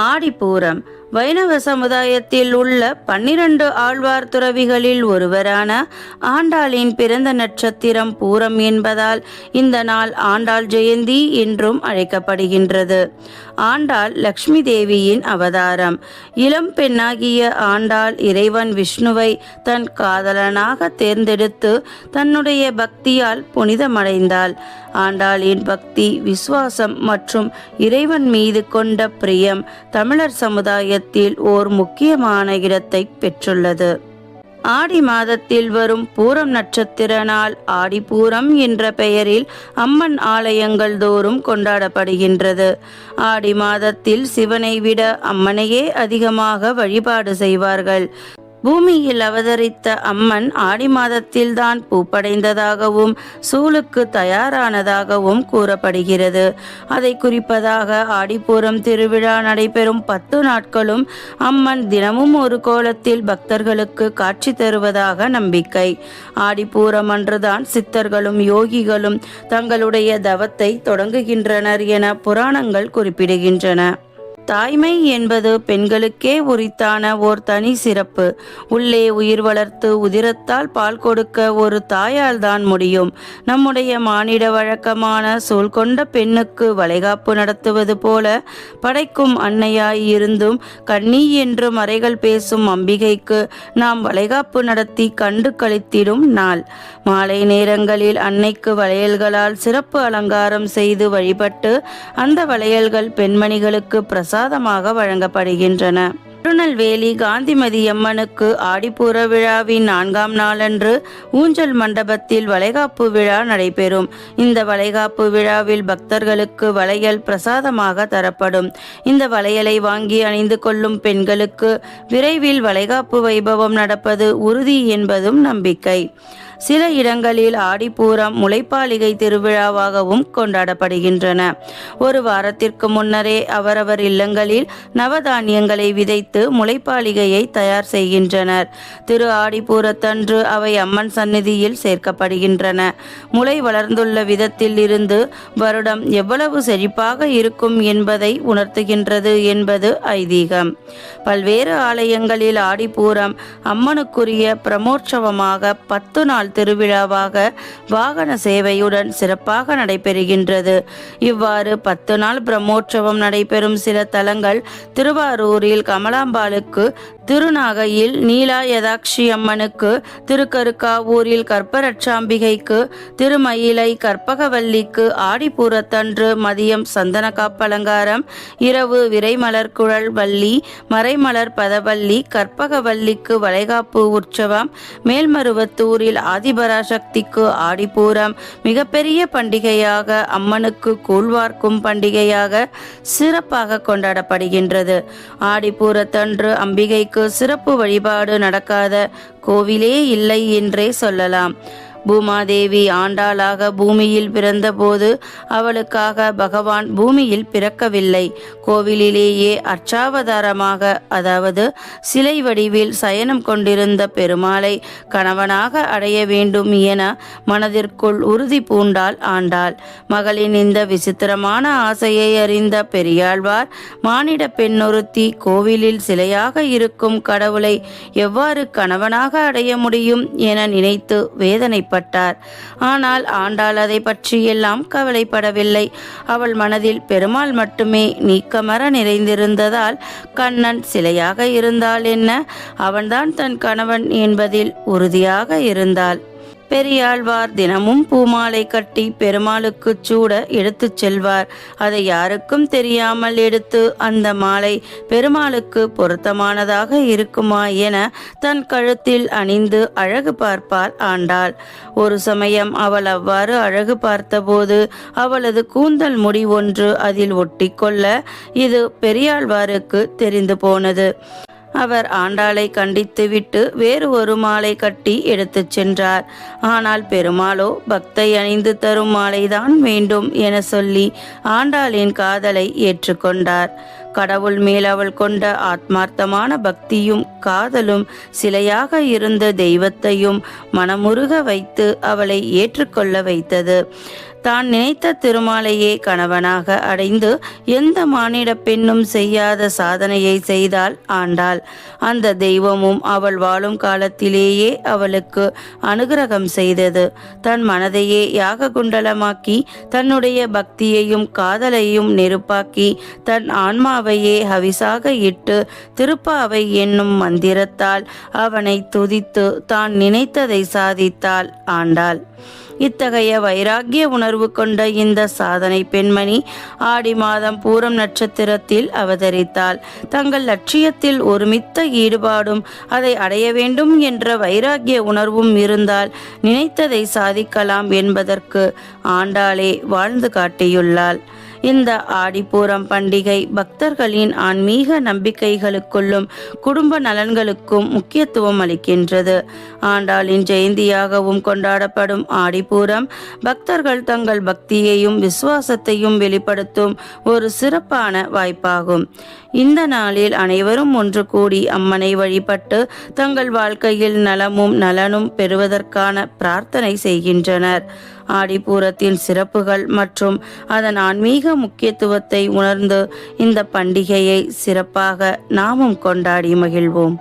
ஆடிப்பூரம். வைணவ சமுதாயத்தில் உள்ள பன்னிரண்டு ஆழ்வார் துறவிகளில் ஒருவரான ஆண்டாளின் பிறந்த நட்சத்திரம் பூரம் என்பதால் இந்த நாள் ஆண்டாள் ஜெயந்தி என்றும் அழைக்கப்படுகின்றது. ஆண்டாள் லக்ஷ்மி தேவியின் அவதாரம். இளம் பெண்ணாகிய ஆண்டாள் இறைவன் விஷ்ணுவை தன் காதலனாக தேர்ந்தெடுத்து தன்னுடைய பக்தியால் புனிதமடைந்தாள். ஆண்டாளின் பக்தி விசுவாசம் மற்றும் இறைவன் மீது கொண்ட பிரியம் தமிழர் சமுதாய சமுதாயத்தில் ஓர் முக்கியமான இடத்தை பெற்றுள்ளது. ஆடி மாதத்தில் வரும் பூரம் நட்சத்திர நாள் ஆடிப்பூரம் என்ற பெயரில் அம்மன் ஆலயங்கள் தோறும் கொண்டாடப்படுகின்றது. ஆடி மாதத்தில் சிவனை விட அம்மனையே அதிகமாக வழிபாடு செய்வார்கள். பூமியில் அவதரித்த அம்மன் ஆடி மாதத்தில்தான் பூப்படைந்ததாகவும் சூளுக்கு தயாரானதாகவும் கூறப்படுகிறது. அதை குறிப்பதாக ஆடிப்பூரம் திருவிழா நடைபெறும் பத்து நாட்களும் அம்மன் தினமும் ஒரு கோலத்தில் பக்தர்களுக்கு காட்சி தருவதாக நம்பிக்கை. ஆடிப்பூரம் அன்றுதான் சித்தர்களும் யோகிகளும் தங்களுடைய தவத்தை தொடங்குகின்றனர் என புராணங்கள் குறிப்பிடுகின்றன. தாய்மை என்பது பெண்களுக்கே உரித்தான ஓர் தனி சிறப்பு. உள்ளே உயிர் வளர்த்து உதிரத்தால் பால் கொடுக்க ஒரு தாயால் தான் முடியும். நம்முடைய மானிட வழக்கமான சூழ் கொண்ட பெண்ணுக்கு வளைகாப்பு நடத்துவது போல படைக்கும் அன்னையாய் இருந்தும் கண்ணி என்று மறைகள் பேசும் அம்பிகைக்கு நாம் வளைகாப்பு நடத்தி கண்டு கழித்திடும் நாள். மாலை நேரங்களில் அன்னைக்கு வளையல்களால் சிறப்பு அலங்காரம் செய்து வழிபட்டு அந்த வளையல்கள் பெண்மணிகளுக்கு பிரசாதமாக வழங்கப்படுகின்றன. திருநெல்வேலி காந்திமதி அம்மனுக்கு ஆடிப்பூர விழாவின் நான்காம் நாளன்று ஊஞ்சல் மண்டபத்தில் வளைகாப்பு விழா நடைபெறும். இந்த வளைகாப்பு விழாவில் பக்தர்களுக்கு வளையல் பிரசாதமாக தரப்படும். இந்த வளையலை வாங்கி அணிந்து கொள்ளும் பெண்களுக்கு விரைவில் வளைகாப்பு வைபவம் நடப்பது உறுதி என்பதும் நம்பிக்கை. சில இடங்களில் ஆடிப்பூரம் முளைப்பாலிகை திருவிழாவாகவும் கொண்டாடப்படுகின்றன. ஒரு வாரத்திற்கு முன்னரே அவரவர் இல்லங்களில் நவதானியங்களை விதைத்து முளைப்பாலிகையை தயார் செய்கின்றனர். திரு ஆடிப்பூரத்தன்று அவை அம்மன் சந்நிதியில் சேர்க்கப்படுகின்றன. முளை வளர்ந்துள்ள விதத்தில் இருந்து வருடம் எவ்வளவு செழிப்பாக இருக்கும் என்பதை உணர்த்துகின்றது என்பது ஐதீகம். பல்வேறு ஆலயங்களில் ஆடிப்பூரம் அம்மனுக்குரிய பிரமோற்சவமாக பத்து நாள் திருவிழாவாக வாகன சேவையுடன் சிறப்பாக நடைபெறுகின்றது. இவ்வாறு பத்து நாள் பிரம்மோற்சவம் நடைபெறும் சில தலங்கள் திருவாரூரில் கமலாம்பாளுக்கு திருநாகையில் நீலா யதாக்ஷி அம்மனுக்கு திருக்கருக்காவூரில் கற்பரட்சாம்பிகைக்கு திருமயிலை கற்பகவல்லிக்கு ஆடிப்பூரத்தன்று மதியம் சந்தன காப்பலங்காரம் இரவு விரைமலர் குழல் வள்ளி மறைமலர் பதவல்லி கற்பகவல்லிக்கு வளைகாப்பு உற்சவம் மேல்மருவத்தூரில் ஆதிபராசக்திக்கு ஆடிப்பூரம் மிகப்பெரிய பண்டிகையாக அம்மனுக்கு கூழ்வார்க்கும் பண்டிகையாக சிறப்பாக கொண்டாடப்படுகின்றது. ஆடிப்பூரத்தன்று அம்பிகைக்கு சிறப்பு வழிபாடு நடக்காத கோவிலே இல்லை என்றே சொல்லலாம். பூமாதேவி ஆண்டாளாக பூமியில் பிறந்தபோது அவளுக்காக பகவான் பூமியில் பிறக்கவில்லை. கோவிலிலேயே அர்ச்சாவதாரமாக அதாவது சிலை வடிவில் சயனம் கொண்டிருந்த பெருமாளை கணவனாக அடைய வேண்டும் என மனதிற்குள் உறுதி பூண்டாள் ஆண்டாள். மகளின் இந்த விசித்திரமான ஆசையை அறிந்த பெரியாழ்வார் மானிட பெண்ணொருத்தி கோவிலில் சிலையாக இருக்கும் கடவுளை எவ்வாறு கணவனாக அடைய முடியும் என நினைத்து வேதனை வேதனைப்பட்டார் ஆனால் ஆண்டாள் அதை பற்றியெல்லாம் கவலைப்படவில்லை. அவள் மனதில் பெருமாள் மட்டுமே நீக்கமர நிறைந்திருந்ததால் கண்ணன் சிலையாக இருந்தால் என்ன? அவன்தான் தன் கணவன் என்பதில் உறுதியாக இருந்தாள். பெரியாழ்வார் தினமும் பூமாலை கட்டி பெருமாளுக்கு சூட எடுத்துச் செல்வார். அதை யாருக்கும் தெரியாமல் எடுத்து அந்த மாலை பெருமாளுக்கு பொருத்தமானதாக இருக்குமா என தன் கழுத்தில் அணிந்து அழகு பார்ப்பார் ஆண்டாள். ஒரு சமயம் அவள் அவ்வாறு அழகு பார்த்தபோது அவளது கூந்தல் முடி ஒன்று அதில் ஒட்டிக்கொள்ள இது பெரியாழ்வாருக்கு தெரிந்து போனது. அவர் ஆண்டாளை கண்டித்துவிட்டு வேறு ஒரு மாலை கட்டி எடுத்துச் சென்றார். ஆனால் பெருமாளோ பக்தை அணிந்து தரும் மாலைதான் வேண்டும் என சொல்லி ஆண்டாளின் காதலை ஏற்றுக்கொண்டார் கடவுள் மேல் அவள் கொண்ட ஆத்மார்த்தமான பக்தியும் காதலும் சிலையாக இருந்த தெய்வத்தையும் மனமுருக வைத்து அவளை ஏற்றுக்கொள்ள வைத்தது. தான் நினைத்த திருமாலையே கணவனாக அடைந்து எந்த மானிட பெண்ணும் செய்யாத சாதனையை செய்தால் ஆண்டாள். அந்த தெய்வமும் அவள் வாழும் காலத்திலேயே அவளுக்கு அனுகிரகம் செய்தது. தன் மனதையே யாக குண்டலமாக்கி தன்னுடைய பக்தியையும் காதலையும் நெருப்பாக்கி தன் ஆன்மாவையே ஹவிசாக இட்டு திருப்பாவை என்னும் மந்திரத்தால் அவனை துதித்து தான் நினைத்ததை சாதித்தாள் ஆண்டாள். இத்தகைய வைராக்கிய உணர்வு கொண்ட இந்த சாதனை பெண்மணி ஆடி மாதம் பூரம் நட்சத்திரத்தில் அவதரித்தாள். தங்கள் லட்சியத்தில் ஒருமித்த ஈடுபாடும் அதை அடைய வேண்டும் என்ற வைராகிய உணர்வும் இருந்தால் நினைத்ததை சாதிக்கலாம் என்பதற்கு ஆண்டாளே வாழ்ந்து காட்டியுள்ளாள். இந்த ஆடிப்பூரம் பண்டிகை பக்தர்களின் ஆன்மீக நம்பிக்கைகளுக்குள்ளும் குடும்ப நலன்களுக்கும் முக்கியத்துவம் அளிக்கின்றது. ஆண்டாளின் ஜெயந்தியாகவும் கொண்டாடப்படும் ஆடிப்பூரம் பக்தர்கள் தங்கள் பக்தியையும் விசுவாசத்தையும் வெளிப்படுத்தும் ஒரு சிறப்பான வாய்ப்பாகும். இந்த நாளில் அனைவரும் ஒன்று கூடி அம்மனை வழிபட்டு தங்கள் வாழ்க்கையில் நலமும் நலனும் பெறுவதற்கான பிரார்த்தனை செய்கின்றனர். ஆடிப்பூரத்தின் சிறப்புகள் மற்றும் அதன் ஆன்மீக முக்கியத்துவத்தை உணர்ந்து இந்த பண்டிகையை சிறப்பாக நாமும் கொண்டாடி மகிழ்வோம்.